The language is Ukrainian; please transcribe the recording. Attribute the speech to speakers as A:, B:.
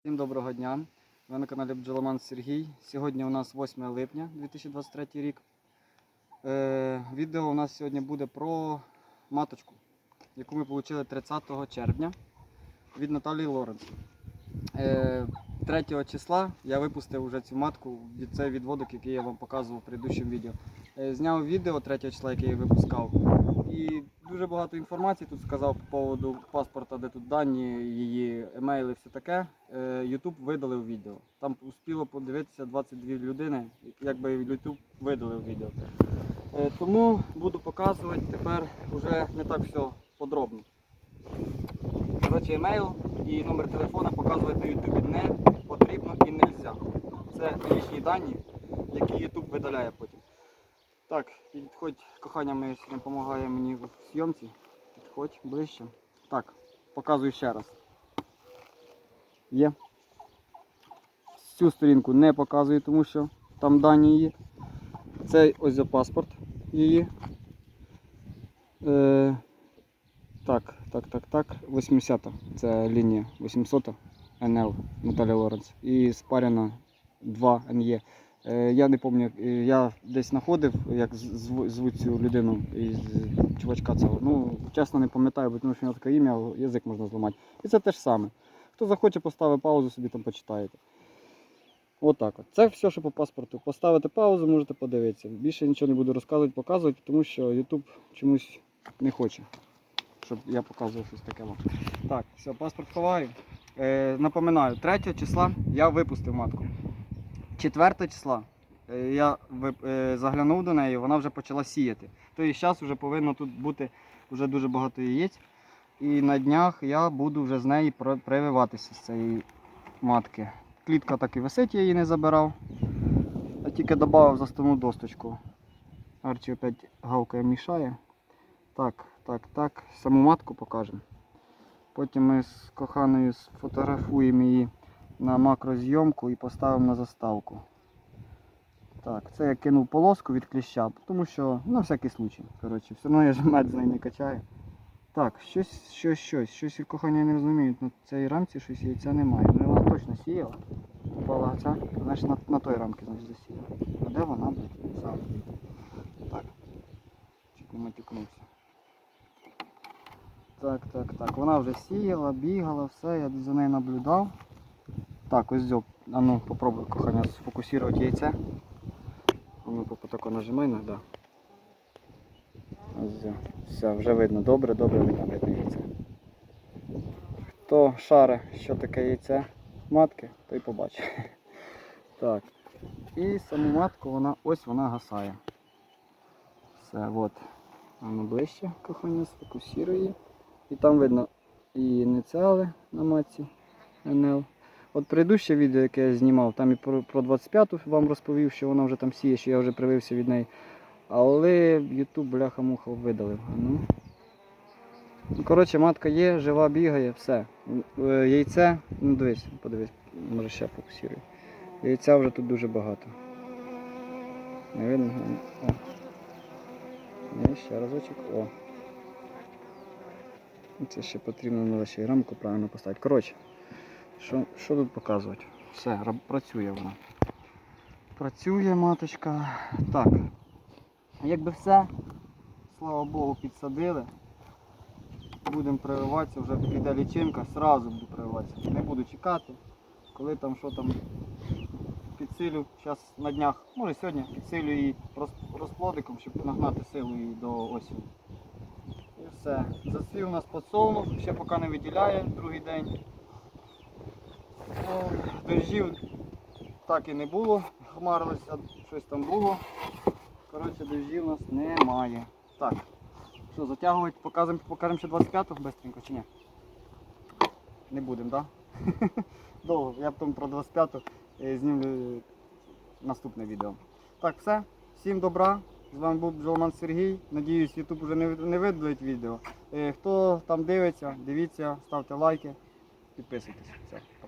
A: Всім доброго дня. Ви на каналі Бджоломан Сергій. Сьогодні у нас 8 липня 2023 рік. Е, відео у нас сьогодні буде про маточку, яку ми отримали 30 червня від Наталії Лоренс. Е, 3 числа я випустив вже цю матку від цей відводок, який я вам показував в предыдущому відео. Е, зняв відео 3 числа, яке я випускав. І дуже багато інформації тут сказав по поводу паспорта, де тут дані, її емейли, все таке. Е, YouTube видалив відео. Там успіло подивитися 22 людини, якби YouTube видалив відео. Е, Тому буду показувати тепер вже не так все подробно. Коротше, емейл і номер телефона показувати на YouTube не потрібно і не можна. Дані, які YouTube видаляє потім. Так, підходь, кохання моє сьогодні допомагає мені в зйомці. Підходь ближче. Так, показую ще раз. Є. Цю сторінку не показую, тому що там дані її. Це ось паспорт її. Е, так, так, так, так. 80-та. це лінія 800 НЛ Наталя Лоренц. І спарена 2 НЄ. Е, Я не пам'ятаю, е, я десь знаходив, як звуть цю людину із чувачка цього. Ну, чесно не пам'ятаю, бо тому що в нього таке ім'я, язик можна зламати. І це те ж саме. Хто захоче, поставить паузу, собі там почитаєте. Отак от. Це все, що по паспорту. Поставите паузу, можете подивитися. Більше нічого не буду розказувати, показувати, тому що YouTube чомусь не хоче, щоб я показував щось таке. вам. Так, все, паспорт ховаю. Е, напоминаю, 3 числа я випустив матку. 4 числа е, я е, заглянув до неї, вона вже почала сіяти. Тобто зараз вже повинно тут бути вже дуже багато яєць. І на днях я буду вже з неї прививатися з цієї матки. Клітка так і висить, я її не забирав. А тільки додав заставну досточку. Арчі опять гавкає мішає. Так, так, так. Саму матку покажемо. Потім ми з коханою сфотографуємо її на макрозйомку і поставимо на заставку. Так, це я кинув полоску від кліща, тому що на всякий случай. Коротше, все одно я ж мед з неї не качаю. Так, щось, щось, щось, щось кохання не розумію. На цій рамці щось яйця немає. Ну вона точно сіяла. Упала ця, значить на, на той рамці значить, засіяла. А де вона, блядь? Сам. Так. Чуть не матюкнувся. Так, так, так. Вона вже сіяла, бігала, все, я за нею наблюдав. Так, ось зьоб. А ну попробуй кохання сфокусувати яйце. А ну попа тако нажимай иногда. Ось. Все, вже видно. Добре, добре видно видно яйце. Хто шаре, що таке яйце матки, той побачить. Так. І саму матку вона ось вона гасає. Все, от. А ну ближче, кохання, сфокусируй її. І там видно і ініціали на матці НЛ. От предыдущее відео, яке я знімав, там і про, про 25-ту вам розповів, що вона вже там сіє, що я вже привився від неї. Але YouTube бляха-муха видалив. Ну. Коротше, матка є, жива бігає, все. Е, Яйце, ну дивись, подивись, може ще фокусирую. Яйця вже тут дуже багато. Не видно? О. Ні, ще разочок. О. Це ще потрібно на ще рамку правильно поставити. Коротше, що, що тут показувати? Все, працює вона. Працює маточка. Так. Якби все, слава Богу, підсадили. Будемо прививатися, вже піде лічинка, сразу буду прививатися. Не буду чекати, коли там що там підсилю. Зараз на днях, може сьогодні підсилю її розплодиком, щоб нагнати силу її до осені. І все. Засів у нас подсолнух, ще поки не виділяє другий день. Дождів так і не було, хмарилося, щось там було. Коротше, дождів у нас немає. Так. Що, затягувати, покажемо, покажемо ще 25-го швидко чи ні? Не будемо, так? Да? Довго. Я потім про 25-ту е, знімлю наступне відео. Так, все. Всім добра. З вами був Бджолман Сергій. Надіюсь, YouTube вже не, не видалить відео. Е, Хто там дивиться, дивіться, ставте лайки, підписуйтесь. Все.